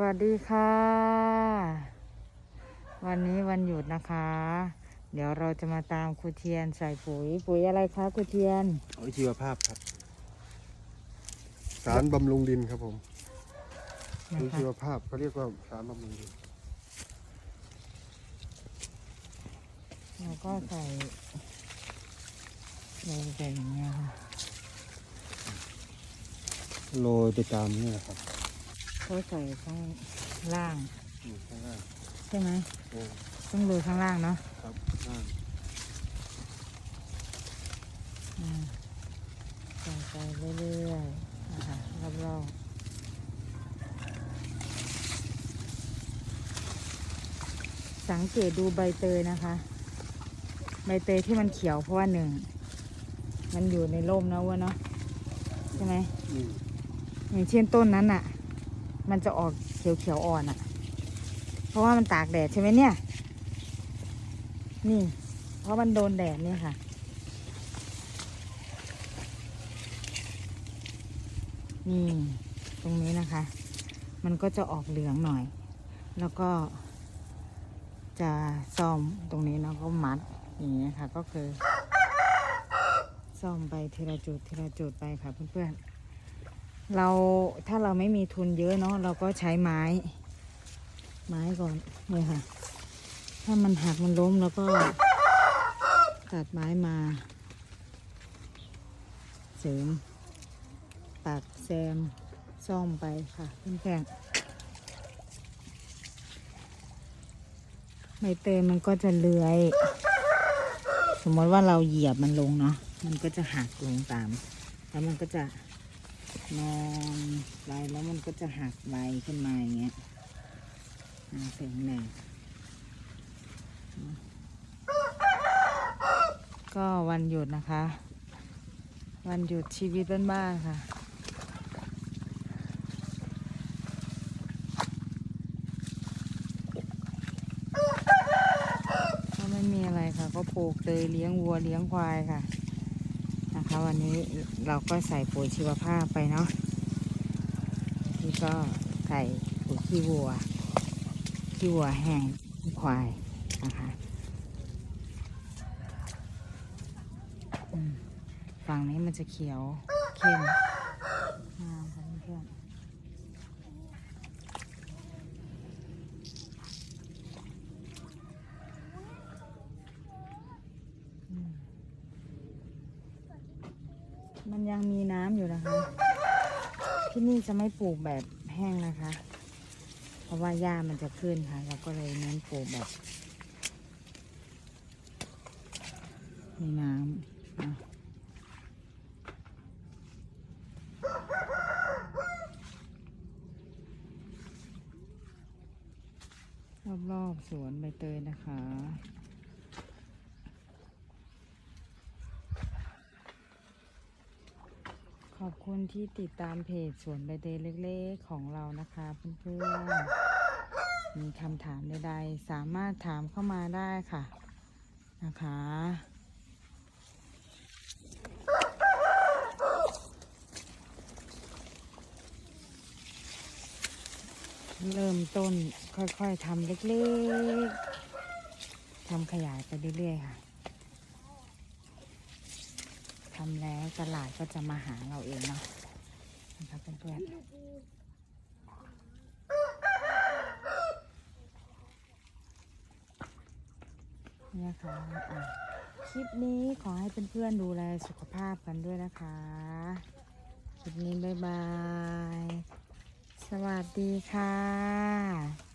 วัสดีค่ะ วันนี้วันหยุดนะคะ เดี๋ยวเราจะมาตามครูเทียนใส่ปุ๋ย ปุ๋ยอะไรคะครูเทียนเอาชีวภาพครับ สารบำรุงดินครับผมนะปุ๋ยคะชีวภาพเขาเรียกว่าสารบำรุงดินแล้วก็ใส่โรยใส่อย่างเงี้ยค่ะโรยไปตามนี่แหละครับ ก็ใส่ข้างล่างนี่ข้างล่างใช่ไหมโอ้ต้องโรยข้างล่างเนาะครับล่างอืมใส่ไปเรื่อยๆนะคะรอบๆสังเกตดูใบเตยนะคะ ใบเตยที่มันเขียวเพราะว่าหนึ่ง มันอยู่ในร่มนะเวะเนาะใช่ไหมอืมอย่างเช่นต้นนั้นอะ่ะ มันจะออกเขียวเขียวๆอ่อนอะ่ะ เพราะว่ามันตากแดดใช่ไหมเนี่ย นี่ เพราะมันโดนแดดเนี่ยค่ะ นี่ตรงนี้นะคะ มันก็จะออกเหลืองหน่อย แล้วก็จะซ่อมตรงนี้เนาะก็มัดอย่างเงี้ยค่ะ ก็คือซ่อมไปทีละจุดทีละจุดไปค่ะเพื่อนๆ เราถ้าเราไม่มีทุนเยอะเนาะเราก็ใช้ไม้ ไม้ก่อนเนี่ยค่ะ ถ้ามันหักมันล้มแล้วก็ตัดไม้มา เสริมปักแซมซ่อมไปค่ะเพื่อนๆใบเตยมันก็จะเลื้อย สมมติว่าเราเหยียบมันลงเนาะมันก็จะหักลงตาม แล้วมันก็จะ นอนไปแล้วมันก็จะหักใบขึ้นมาอย่างเงี้ยอ่าเสียงแหนก็วันหยุดนะคะ วันหยุดชีวิตบ้านๆค่ะ ก็ไม่มีอะไรค่ะ ก็ปลูกเตยเลี้ยงวัวเลี้ยงควายค่ะ นะคะ วันนี้เราก็ใส่ปุ๋ยชีวภาพไปเนาะนี่ก็ใส่ปุ๋ยขี้วัวขี้วัวแห้งควายนะคะฝั่งนี้มันจะเขียวเข้มงามค่ะเพื่อนๆ มันยังมีน้ำอยู่นะคะ ที่นี่จะไม่ปลูกแบบแห้งนะคะ เพราะว่าหญ้ามันจะขึ้นค่ะ เราก็เลยเน้นปลูกแบบ มีน้ำรอบๆสวนใบเตยนะคะ ขอบคุณที่ติดตามเพจสวนใบเตยเล็กๆของเรานะคะเพื่อนๆ มีคำถามใดๆ สามารถถามเข้ามาได้ค่ะนะคะ เริ่มต้นค่อยๆทำเล็กๆทำขยายไปเรื่อยๆค่ะ ทำแล้วตลาดก็จะมาหาเราเองเนาะนะครับเพื่อนๆเนี่ยค่ะอะคลิปนี้ขอให้เพื่อนๆดูแลสุขภาพกันด้วยนะคะ คลิปนี้บ๊ายบาย สวัสดีค่ะ